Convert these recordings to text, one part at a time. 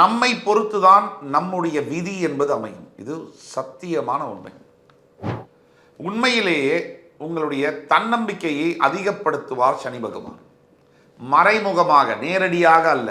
நம்மை பொறுத்துதான் நம்முடைய விதி என்பது அமையும். இது சத்தியமான உண்மை. உண்மையிலேயே உங்களுடைய தன்னம்பிக்கையை அதிகப்படுத்துவார் சனி பகவான். மறைமுகமாக நேரடியாக அல்ல.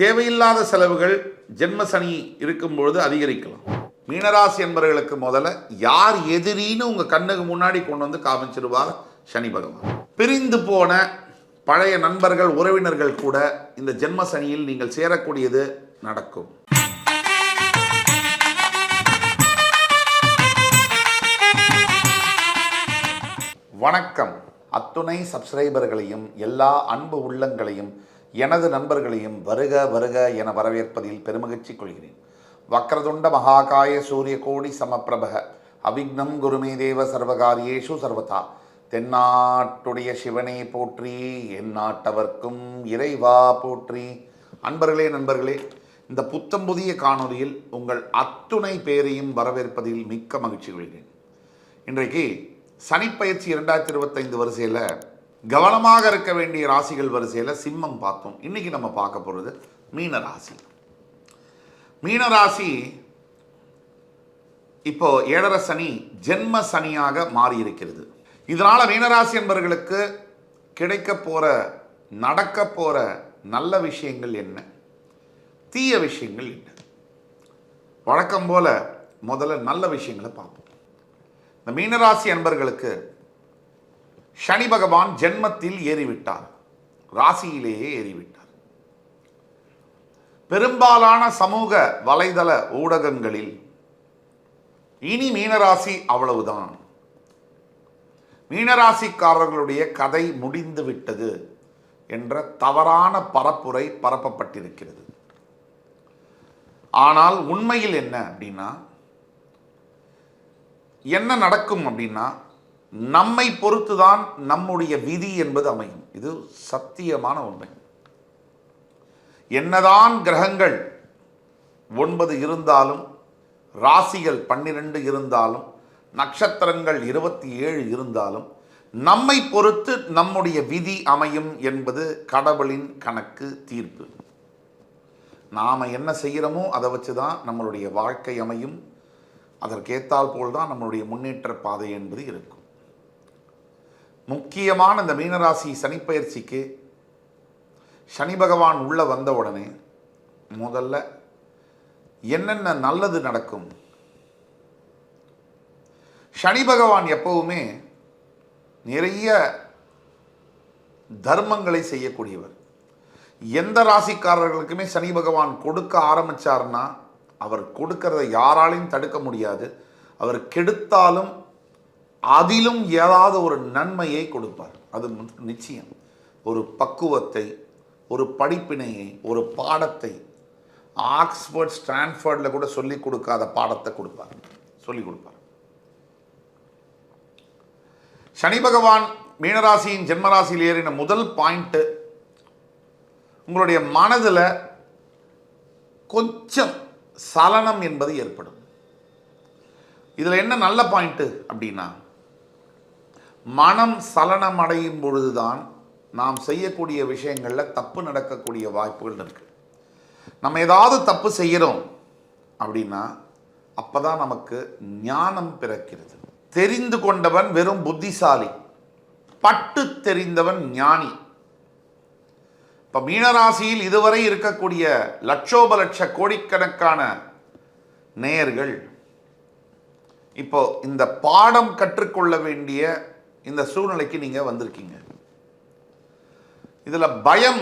தேவையில்லாத செலவுகள் ஜென்ம சனி இருக்கும் பொழுது அதிகரிக்கலாம். மீனராசி என்பவர்களுக்கு முதல்ல யார் எதிரின்னு உங்கள் கண்ணுக்கு முன்னாடி கொண்டு வந்து காமிச்சிருவார் சனி பகவான். பிரிந்து போன பழைய நண்பர்கள் உறவினர்கள் கூட இந்த ஜென்ம சனியில் நீங்கள் சேரக்கூடியது நடக்கும். வணக்கம். அத்துணை சப்ஸ்கிரைபர்களையும் எல்லா அன்பு உள்ளங்களையும் எனது நண்பர்களையும் வருக வருக என வரவேற்பதில் பெருமகிழ்ச்சி கொள்கிறேன். வக்ரதுண்ட மகாகாய சூரிய கோடி சமப்பிரபக அவிக்னம் குருமே தேவ சர்வகாரியேஷு சர்வதா. தென்னாட்டுடைய சிவனே போற்றி என் நாட்டவர்க்கும் இறைவா போற்றி. அன்பர்களே நண்பர்களே இந்த புத்தம் புதிய காணொலியில் உங்கள் அத்துணை பேரையும் வரவேற்பதில் மிக்க மகிழ்ச்சி கொள்கிறேன். இன்றைக்கு சனிப்பயிற்சி இரண்டாயிரத்தி இருபத்தைந்து வரிசையில் கவனமாக இருக்க வேண்டிய ராசிகள் வரிசையில் சிம்மம் பார்த்தோம். இன்றைக்கி நம்ம பார்க்க போகிறது மீன ராசி. மீன ராசி இப்போ ஏழரை சனி ஜென்ம சனியாக மாறி இருக்கிறது மீனராசி என்பவர்களுக்கு கிடைக்க போகிற நடக்க போகிற நல்ல விஷயங்கள் என்ன? தீய விஷயங்கள் என்ன? வழக்கம் போல முதல்ல நல்ல விஷயங்களை பார்ப்போம். இந்த மீனராசி அன்பர்களுக்கு சனி பகவான் ஜென்மத்தில் ஏறிவிட்டார். ராசியிலேயே ஏறிவிட்டார். பெரும்பாலான சமூக வலைதள ஊடகங்களில் இனி மீனராசி அவ்வளவுதான். மீனராசிக்காரர்களுடைய கதை முடிந்து விட்டது என்ற தவறான பரப்புரை பரப்பப்பட்டிருக்கிறது. ஆனால் உண்மையில் என்ன அப்படின்னா என்ன நடக்கும் அப்படின்னா நம்மை பொறுத்து தான் நம்முடைய விதி என்பது அமையும். இது சத்தியமான உண்மை. என்னதான் கிரகங்கள் ஒன்பது இருந்தாலும் ராசிகள் பன்னிரண்டு இருந்தாலும் நட்சத்திரங்கள் இருபத்தி ஏழு இருந்தாலும் நம்மை பொறுத்து நம்முடைய விதி அமையும் என்பது கடவுளின் கணக்கு தீர்ப்பு. நாம் என்ன செய்கிறோமோ அதை வச்சு தான் நம்மளுடைய வாழ்க்கை அமையும். அதற்கேத்தால் போல் தான் நம்மளுடைய முன்னேற்ற பாதை என்பது இருக்கும். முக்கியமான இந்த மீனராசி சனிப்பயிற்சிக்கு சனி பகவான் உள்ளே வந்த உடனே முதல்ல என்னென்ன நல்லது நடக்கும்? சனி பகவான் எப்பவுமே நிறைய தர்மங்களை செய்யக்கூடியவர். எந்த ராசிக்காரர்களுக்குமே சனி பகவான் கொடுக்க ஆரம்பித்தார்னா அவர் கொடுக்கறத யாராலையும் தடுக்க முடியாது. அவர் கெடுத்தாலும் அதிலும் ஏதாவது ஒரு நன்மையை கொடுப்பார். அது நிச்சயம். ஒரு பக்குவத்தை ஒரு படிப்பினையை ஒரு பாடத்தை ஆக்ஸ்போர்ட் ஸ்டான்ஃபர்டில் கூட சொல்லி கொடுக்காத பாடத்தை கொடுப்பார். சொல்லி கொடுப்பார். சனி பகவான் மீனராசியின் ஜென்மராசியில் ஏறின முதல் பாயிண்ட்டு உங்களுடைய மனதில் கொஞ்சம் சலனம் என்பது ஏற்படும். இதில் என்ன நல்ல பாயிண்ட்டு அப்படின்னா மனம் சலனம் அடையும் பொழுதுதான் நாம் செய்யக்கூடிய விஷயங்களில் தப்பு நடக்கக்கூடிய வாய்ப்புகள் இருக்குது நம்ம ஏதாவது தப்பு செய்கிறோம் அப்படின்னா அப்போ தான் நமக்கு ஞானம் பிறக்கிறது. தெரிந்து கொண்டவன் வெறும் புத்திசாலி. பட்டு தெரிந்தவன் ஞானி. இப்போ மீனராசியில் இதுவரை இருக்கக்கூடிய லட்சோப லட்ச கோடிக்கணக்கான நேயர்கள் இப்போ இந்த பாடம் கற்றுக்கொள்ள வேண்டிய இந்த சூழ்நிலைக்கு நீங்கள் வந்திருக்கீங்க. இதில் பயம்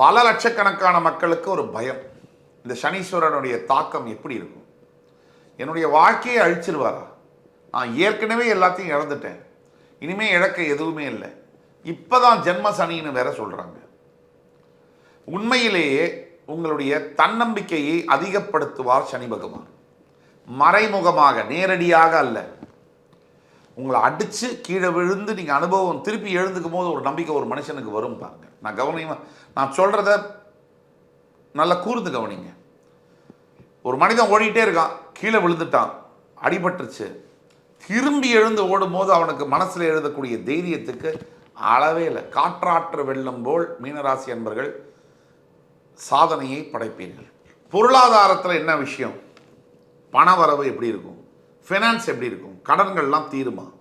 பல லட்சக்கணக்கான மக்களுக்கு ஒரு பயம். இந்த சனீஸ்வரனுடைய தாக்கம் எப்படி இருக்கும்? என்னுடைய வாழ்க்கையை அழிச்சிருவாரா? நான் ஏற்கனவே எல்லாத்தையும் இழந்துட்டேன். இனிமேல் இழக்க எதுவுமே இல்லை. இப்போ தான் ஜென்ம சனின்னு வேற சொல்கிறாங்க உண்மையிலேயே உங்களுடைய தன்னம்பிக்கையை அதிகப்படுத்துவார் சனி பகவான். மறைமுகமாக நேரடியாக அல்ல. உங்களை அடித்து கீழே விழுந்து நீங்கள் அனுபவம் திருப்பி எழுந்துக்கும் போது ஒரு நம்பிக்கை ஒரு மனுஷனுக்கு வரும் பாருங்க. நான் கவனிமா நான் சொல்கிறத நல்லா கூர்ந்து கவனிங்க. ஒரு மனிதன் ஓடிக்கிட்டே இருக்கான் கீழே விழுந்துட்டான் அடிபட்டுருச்சு. திரும்பி எழுந்து ஓடும்போது அவனுக்கு மனசில் எழுதக்கூடிய தைரியத்துக்கு அளவே இல்லை. காற்றாற்று வெள்ளம் போல் மீனராசி அன்பர்கள் சாதனையை படைப்பீர்கள். பொருளாதாரத்தில் என்ன விஷயம்? பண வரவு எப்படி இருக்கும்? ஃபினான்ஸ் எப்படி இருக்கும்? கடன்கள்லாம் தீருமா?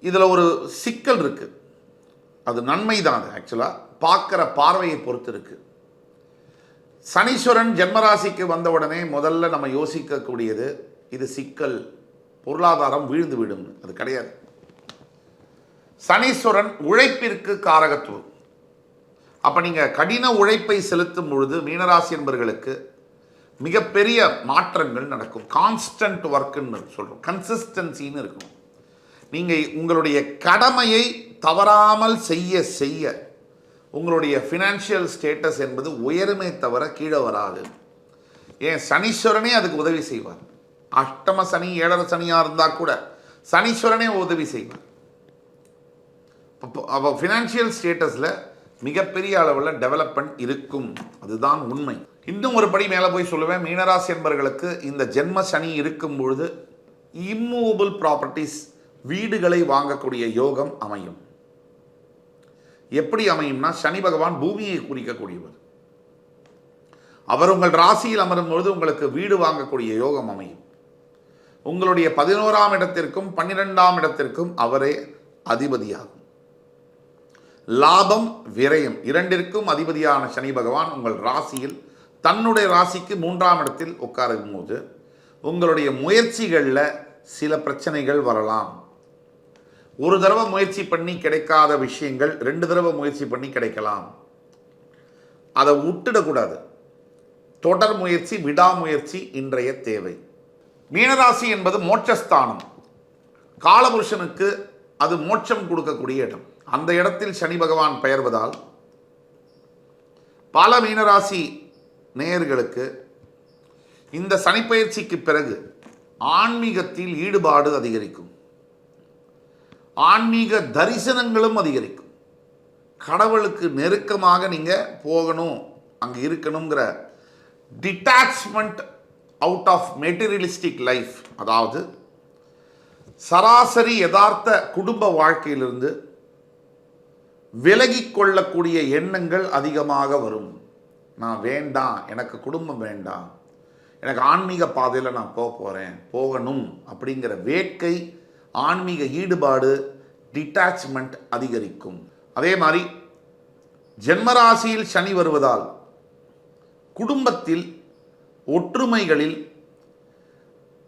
இதில் ஒரு சிக்கல் இருக்கு. அது நன்மை தான் அது ஆக்சுவலாக பார்க்குற பார்வையை பொறுத்து இருக்குது சனீஸ்வரன் ஜென்மராசிக்கு வந்த உடனே முதல்ல நம்ம யோசிக்கக்கூடியது இது சிக்கல். பொருளாதாரம் வீழ்ந்து விடும். அது கிடையாது. சனீஸ்வரன் உழைப்பிற்கு காரகத்துவம். அப்போ நீங்கள் கடின உழைப்பை செலுத்தும் பொழுது மீனராசி என்பர்களுக்கு மிகப்பெரிய மாற்றங்கள் நடக்கும். கான்ஸ்டன்ட் ஒர்க்குன்னு சொல்கிறோம் கன்சிஸ்டன்சின்னு இருக்கும் நீங்கள் உங்களுடைய கடமையை தவறாமல் செய்ய செய்ய உங்களுடைய ஃபினான்ஷியல் ஸ்டேட்டஸ் என்பது உயருமே தவிர கீழே வராது. ஏன்? சனீஸ்வரனே அதுக்கு உதவி செய்வார். அஷ்டம சனி ஏழரை சனியாக இருந்தால் கூட சனீஸ்வரனே உதவி செய்வார். அப்போ ஃபினான்ஷியல் ஸ்டேட்டஸில் மிகப்பெரிய அளவில் டெவலப்மெண்ட் இருக்கும். அதுதான் உண்மை. இன்னும் ஒரு படி மேலே போய் சொல்லுவேன். மீனராசி என்பர்களுக்கு இந்த ஜென்ம சனி இருக்கும் பொழுது இம்மூவபிள் ப்ராப்பர்ட்டிஸ் வீடுகளை வாங்கக்கூடிய யோகம் அமையும். எப்படி அமையும்னா சனி பகவான் பூமியை குறிக்கக்கூடியவர். அவர் உங்கள் ராசியில் அமரும் பொழுது உங்களுக்கு வீடு வாங்கக்கூடிய யோகம் அமையும். உங்களுடைய பதினோராம் இடத்திற்கும் பன்னிரெண்டாம் இடத்திற்கும் அவரே அதிபதியாகும். லாபம் விரயம் இரண்டிற்கும் அதிபதியான சனி பகவான் உங்கள் ராசியில் தன்னுடைய ராசிக்கு மூன்றாம் இடத்தில் உட்காரும் போது உங்களுடைய முயற்சிகளில் சில பிரச்சனைகள் வரலாம். ஒரு தடவை முயற்சி பண்ணி கிடைக்காத விஷயங்கள் ரெண்டு தடவை முயற்சி பண்ணி கிடைக்கலாம். அதை விட்டுடக்கூடாது. தொடர் முயற்சி விடாமுயற்சி இன்றைய தேவை. மீனராசி என்பது மோட்சஸ்தானம். காலபுருஷனுக்கு அது மோட்சம் கொடுக்கக்கூடிய இடம். அந்த இடத்தில் சனி பகவான் பெயர்வதால் பல மீனராசி நேயர்களுக்கு இந்த சனிப்பயிற்சிக்கு பிறகு ஆன்மீகத்தில் ஈடுபாடு அதிகரிக்கும். ஆன்மீக தரிசனங்களும் அதிகரிக்கும். கடவுளுக்கு நெருக்கமாக நீங்கள் போகணும் அங்கே இருக்கணுங்கிற detachment out of materialistic life அதாவது சராசரி யதார்த்த குடும்ப வாழ்க்கையிலிருந்து விலகி கொள்ளக்கூடிய எண்ணங்கள் அதிகமாக வரும். நான் வேண்டாம் எனக்கு குடும்பம் வேண்டாம் எனக்கு ஆன்மீக பாதையில் நான் போக போகிறேன் போகணும் அப்படிங்கிற வேட்கை ஆன்மீக ஈடுபாடு டிட்டாச்மெண்ட் அதிகரிக்கும். அதே மாதிரி ஜென்மராசியில் சனி வருவதால் குடும்பத்தில் ஒற்றுமைகளில்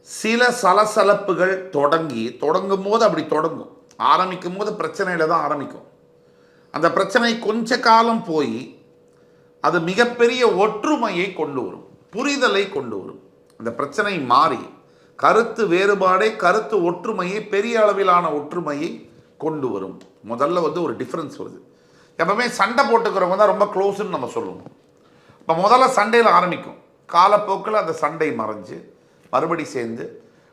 சில சலசலப்புகள் தொடங்கி தொடங்கும் போது அப்படி தொடங்கும். ஆரம்பிக்கும் போது பிரச்சனையில் தான் ஆரம்பிக்கும். அந்த பிரச்சனை கொஞ்ச காலம் போய் அது மிகப்பெரிய ஒற்றுமையை கொண்டு வரும் புரிதலை கொண்டு வரும். அந்த பிரச்சனை மாறி கருத்து வேறுபாடே கருத்து ஒற்றுமையை பெரிய அளவிலான ஒற்றுமையை கொண்டு வரும். முதல்ல வந்து ஒரு டிஃப்ரென்ஸ் வருது. எப்பவுமே சண்டை போட்டுக்கிறவங்க தான் ரொம்ப க்ளோஸ்ன்னு நம்ம சொல்லுவோம். இப்போ முதல்ல சண்டையில் ஆரம்பிக்கும். காலப்போக்கில் அந்த சண்டை மறைஞ்சு மறுபடி சேர்ந்து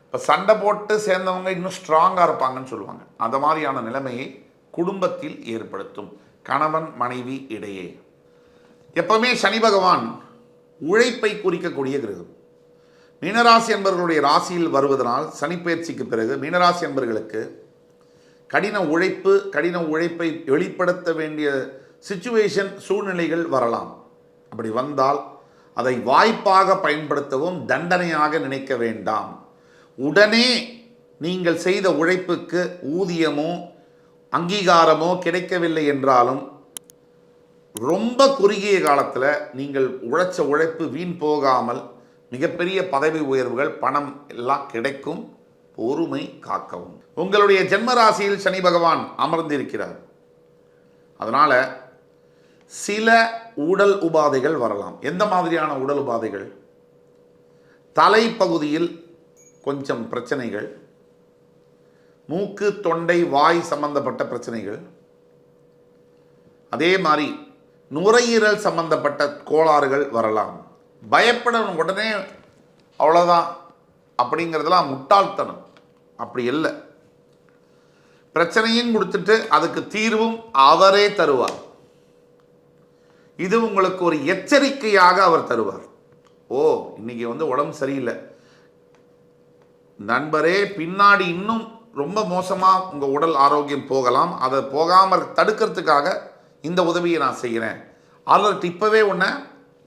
இப்போ சண்டை போட்டு சேர்ந்தவங்க இன்னும் ஸ்ட்ராங்காக இருப்பாங்கன்னு சொல்லுவாங்க. அந்த மாதிரியான நிலைமையை குடும்பத்தில் ஏற்படுத்தும் கணவன் மனைவி இடையே. எப்பவுமே சனி பகவான் உழைப்பை குறிக்கக்கூடிய கிரகம். மீனராசி என்பவர்களுடைய ராசியில் வருவதனால் சனிப்பயிற்சிக்கு பிறகு மீனராசி என்பர்களுக்கு கடின உழைப்பு கடின உழைப்பை வெளிப்படுத்த வேண்டிய சுச்சுவேஷன் சூழ்நிலைகள் வரலாம். அப்படி வந்தால் அதை வாய்ப்பாக பயன்படுத்தவும் தண்டனையாக நினைக்க வேண்டாம். உடனே நீங்கள் செய்த உழைப்புக்கு ஊதியமோ அங்கீகாரமோ கிடைக்கவில்லை என்றாலும் ரொம்ப குறுகிய காலத்தில் நீங்கள் உழைச்ச உழைப்பு வீண் போகாமல் மிகப்பெரிய பதவி உயர்வுகள் பணம் எல்லாம் கிடைக்கும் பொறுமை காக்கவும். உங்களுடைய ஜென்ம ராசியில் சனி பகவான் அமர்ந்திருக்கிறார். அதனால் சில உடல் உபாதைகள் வரலாம். எந்த மாதிரியான உடல் உபாதைகள்? தலைப்பகுதியில் கொஞ்சம் பிரச்சனைகள். மூக்கு தொண்டை வாய் சம்பந்தப்பட்ட பிரச்சனைகள். அதே மாதிரி நுரையீரல் சம்பந்தப்பட்ட கோளாறுகள் வரலாம். பயப்படணும் உடனே அவ்வளோதான் அப்படிங்கிறதெல்லாம் முட்டாள்தனம். அப்படி இல்லை. பிரச்சனையும் கொடுத்துட்டு அதுக்கு தீர்வும் அவரே தருவார். இது உங்களுக்கு ஒரு எச்சரிக்கையாக அவர் தருவார். ஓ இன்னைக்கு வந்து உடம்பு சரியில்லை. நண்பரே பின்னாடி இன்னும் ரொம்ப மோசமாக உங்கள் உடல் ஆரோக்கியம் போகலாம். அதை போகாமல் தடுக்கிறதுக்காக இந்த உதவியை நான் செய்கிறேன். அதற்கு இப்போவே உன்னை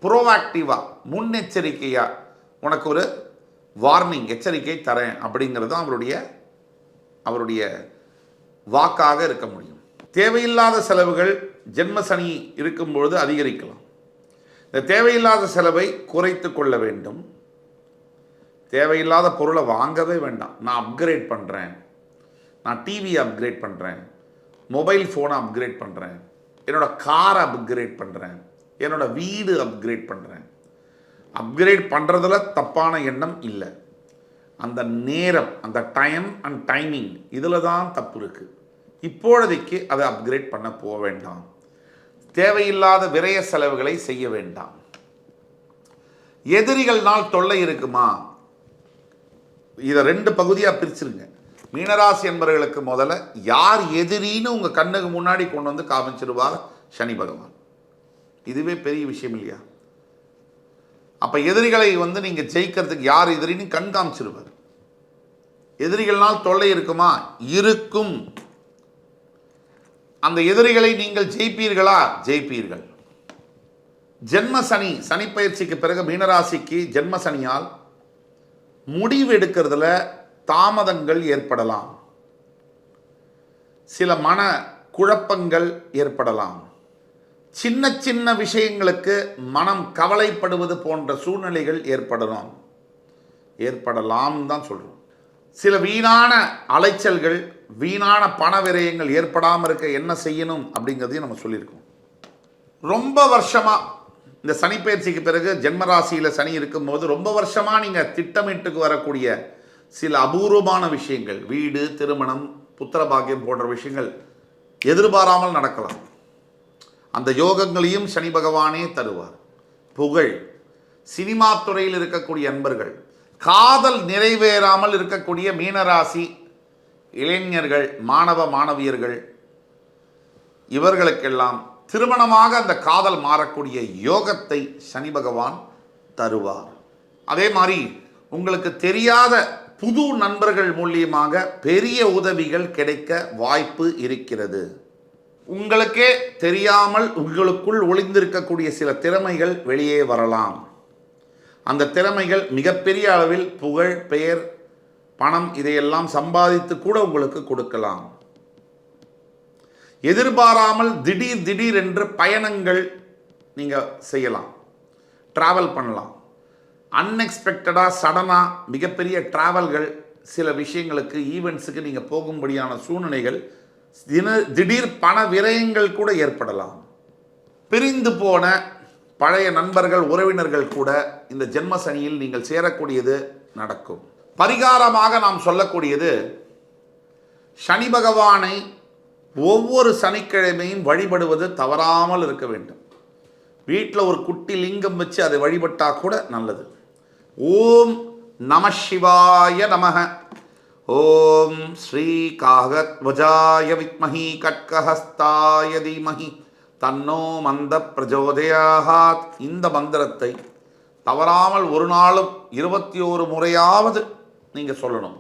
ப்ரோஆக்டிவாக முன்னெச்சரிக்கையாக உனக்கு ஒரு வார்னிங் எச்சரிக்கை தரேன் அப்படிங்கிறது தான் அவருடைய அவருடைய வாக்காக இருக்க முடியும். தேவையில்லாத செலவுகள் ஜென்ம சனி இருக்கும்பொழுது அதிகரிக்கலாம். இந்த தேவையில்லாத செலவை குறைத்து கொள்ள வேண்டும். தேவையில்லாத பொருளை வாங்கவே வேண்டாம். நான் அப்கிரேட் பண்ணுறேன் நான் டிவியை அப்கிரேட் பண்ணுறேன் மொபைல் ஃபோனை அப்கிரேட் பண்ணுறேன் என்னோட காரை அப்கிரேட் பண்ணுறேன் என்னோட வீடு அப்கிரேட் பண்ணுறேன் அப்கிரேட் பண்ணுறதுல தப்பான எண்ணம் இல்லை. அந்த நேரம் அந்த டைம் அண்ட் டைமிங் இதில் தான் தப்பு இருக்குது இப்பொழுதைக்கு அதை அப்கிரேட் பண்ண போக வேண்டாம். தேவையில்லாத விரய செலவுகளை செய்ய வேண்டாம். எதிரிகள்னால் தொல்லை இருக்குமா? இதை ரெண்டு பகுதியாக பிரிச்சிருங்க. மீனராசி என்பவர்களுக்கு முதல்ல யார் எதிரின்னு உங்கள் கண்ணுக்கு முன்னாடி கொண்டு வந்து காமிச்சிருவார் சனி பகவான். இதுவே பெரிய விஷயம் இல்லையா? அப்போ எதிரிகளை வந்து நீங்கள் ஜெயிக்கிறதுக்கு யார் எதிரின்னு கண் காமிச்சிருவார் எதிரிகள்னால் தொல்லை இருக்குமா? இருக்கும். அந்த எதிரிகளை நீங்கள் ஜெயிப்பீர்களா? ஜெயிப்பீர்கள். ஜென்ம சனி சனி பயிற்சிக்கு பிறகு மீனராசிக்கு ஜென்ம சனியால் முடிவு எடுக்கிறதுல தாமதங்கள் ஏற்படலாம். சில மன குழப்பங்கள் ஏற்படலாம். சின்ன சின்ன விஷயங்களுக்கு மனம் கவலைப்படுவது போன்ற சூழ்நிலைகள் ஏற்படலாம். ஏற்படலாம் தான் சொல்கிறோம் சில வீணான அலைச்சல்கள் வீணான பண விரயங்கள் ஏற்படாமல் இருக்க என்ன செய்யணும் அப்படிங்கிறதையும் நம்ம சொல்லியிருக்கோம். ரொம்ப வருஷமாக இந்த சனிப்பெயர்ச்சிக்கு பிறகு ஜென்மராசியில் சனி இருக்கும்போது ரொம்ப வருஷமாக நீங்கள் திட்டமிட்டுக்கு வரக்கூடிய சில அபூர்வமான விஷயங்கள் வீடு திருமணம் புத்திர பாக்கியம் போன்ற விஷயங்கள் எதிர்பாராமல் நடக்கலாம். அந்த யோகங்களையும் சனி பகவானே தருவார். புகழ். சினிமா துறையில் இருக்கக்கூடிய அன்பர்கள் காதல் நிறைவேறாமல் இருக்கக்கூடிய மீனராசி இளைஞர்கள் மாணவ மாணவியர்கள் இவர்களுக்கெல்லாம் திருமணமாக அந்த காதல் மாறக்கூடிய யோகத்தை சனி பகவான் தருவார். அதே மாதிரி உங்களுக்கு தெரியாத புது நண்பர்கள் மூலியமாக பெரிய உதவிகள் கிடைக்க வாய்ப்பு இருக்கிறது. உங்களுக்கே தெரியாமல் உங்களுக்குள் ஒளிந்திருக்கக்கூடிய சில திறமைகள் வெளியே வரலாம். அந்த திறமைகள் மிகப்பெரிய அளவில் புகழ் பெயர் பணம் இதையெல்லாம் சம்பாதித்து கூட உங்களுக்கு கொடுக்கலாம். எதிர்பாராமல் திடீர் திடீர் என்று பயணங்கள் நீங்கள் செய்யலாம். ட்ராவல் பண்ணலாம். அன்எக்ஸ்பெக்டடாக சடனாக மிகப்பெரிய ட்ராவல்கள் சில விஷயங்களுக்கு ஈவெண்ட்ஸுக்கு நீங்கள் போகும்படியான சூழ்நிலைகள் தின திடீர் பண விரயங்கள் கூட ஏற்படலாம். பிரிந்து போன பழைய நண்பர்கள் உறவினர்கள் கூட இந்த ஜென்ம சனியில் நீங்கள் சேரக்கூடியது நடக்கும். பரிகாரமாக நாம் சொல்லக்கூடியது சனி பகவானை ஒவ்வொரு சனிக்கிழமையும் வழிபடுவது தவறாமல் இருக்க வேண்டும். வீட்டில் ஒரு குட்டி லிங்கம் வச்சு அதை வழிபட்டால் கூட நல்லது. ஓம் நம சிவாய நமக ஓம் ஸ்ரீ காகத்வஜாய வித்மஹி கட்கஹஸ்தாய தீமஹி. தன்னோ மந்த பிரஜோதயாகாத். இந்த மந்திரத்தை தவறாமல் ஒரு நாளும் இருபத்தி ஓரு முறையாவது நீங்கள் சொல்லணும்.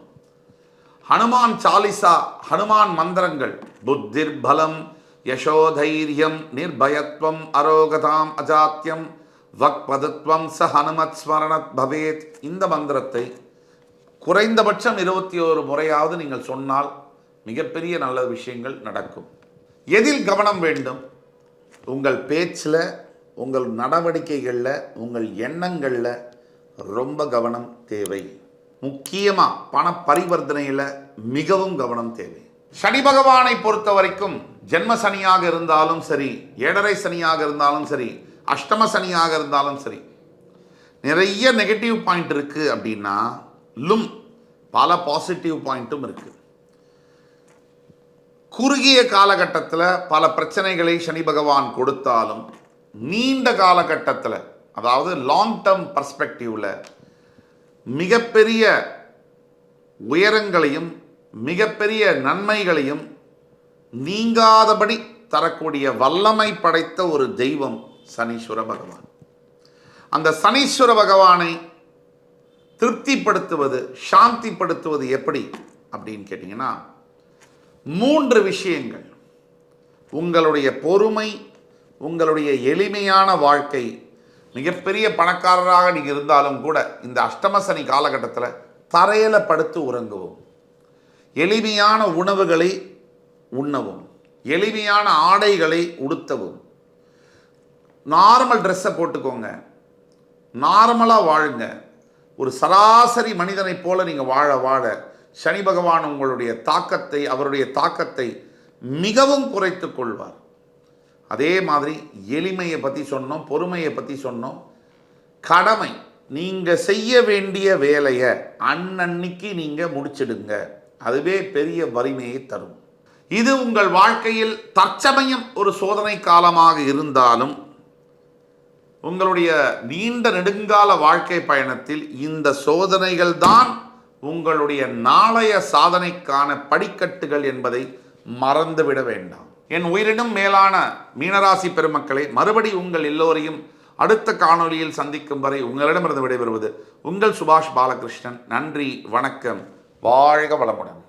ஹனுமான் சாலிசா ஹனுமான் மந்திரங்கள். புத்திர் பலம் யசோதைரியம் நிர்பயத்வம் அரோகதாம் அஜாத்தியம் வக்பதுத்வம் ச ஹனுமத் ஸ்மரணத் பவேத். இந்த மந்திரத்தை குறைந்தபட்சம் இருபத்தி ஓரு முறையாவது நீங்கள் சொன்னால் மிகப்பெரிய நல்ல விஷயங்கள் நடக்கும். எதில் கவனம் வேண்டும்? உங்கள் பேச்சில் உங்கள் நடவடிக்கைகளில் உங்கள் எண்ணங்களில் ரொம்ப கவனம் தேவை. முக்கியமாக பண பரிவர்த்தனையில் மிகவும் கவனம் தேவை. சனி பகவானை பொறுத்த வரைக்கும் ஜென்ம சனியாக இருந்தாலும் சரி ஏழரை சனியாக இருந்தாலும் சரி அஷ்டம சனியாக இருந்தாலும் சரி. நிறைய நெகட்டிவ் பாயிண்ட் இருக்குது அப்படின்னா லும் பல பாசிட்டிவ் பாயிண்ட்டும் இருக்குது குறுகிய காலகட்டத்தில் பல பிரச்சனைகளை சனி பகவான் கொடுத்தாலும் நீண்ட காலகட்டத்தில் அதாவது லாங் டேர்ம் பர்ஸ்பெக்டிவில் மிகப்பெரிய உயரங்களையும் மிகப்பெரிய நன்மைகளையும் நீங்காதபடி தரக்கூடிய வல்லமை படைத்த ஒரு தெய்வம் சனீஸ்வர பகவான். அந்த சனீஸ்வர பகவானை திருப்திப்படுத்துவது சாந்திப்படுத்துவது எப்படி அப்படின்னு கேட்டிங்கன்னா மூன்று விஷயங்கள். உங்களுடைய பொறுமை உங்களுடைய எளிமையான வாழ்க்கை மிகப்பெரிய பணக்காரராக நீங்கள் இருந்தாலும் கூட இந்த அஷ்டம சனி காலகட்டத்தில் தரையில் படுத்து உறங்கவும். எளிமையான உணவுகளை உண்ணவும். எளிமையான ஆடைகளை உடுத்தவும். நார்மல் ட்ரெஸ்ஸை போட்டுக்கோங்க. நார்மலாக வாழுங்க. ஒரு சராசரி மனிதனைப் போல நீங்கள் வாழ வாழ சனி பகவான் உங்களுடைய தாக்கத்தை அவருடைய தாக்கத்தை மிகவும் குறைத்து கொள்வார். அதே மாதிரி எளிமையை பற்றி சொன்னோம் பொறுமையை பற்றி சொன்னோம். கடமை நீங்கள் செய்ய வேண்டிய வேலையை அன்னன்னைக்கு நீங்கள் முடிச்சிடுங்க. அதுவே பெரிய வலிமையை தரும். இது உங்கள் வாழ்க்கையில் தற்சமயம் ஒரு சோதனை காலமாக இருந்தாலும் உங்களுடைய நீண்ட நெடுங்கால வாழ்க்கை பயணத்தில் இந்த சோதனைகள் தான் உங்களுடைய நாளைய சாதனைக்கான படிக்கட்டுகள் என்பதை மறந்துவிட வேண்டாம். என் உயிரினும் மேலான மீனராசி பெருமக்களை மறுபடி உங்கள் எல்லோரையும் அடுத்த காணொளியில் சந்திக்கும் வரை உங்களிடமிருந்து விடைபெறுவது உங்கள் சுபாஷ் பாலகிருஷ்ணன். நன்றி வணக்கம். வாழ்க வளமுடன்.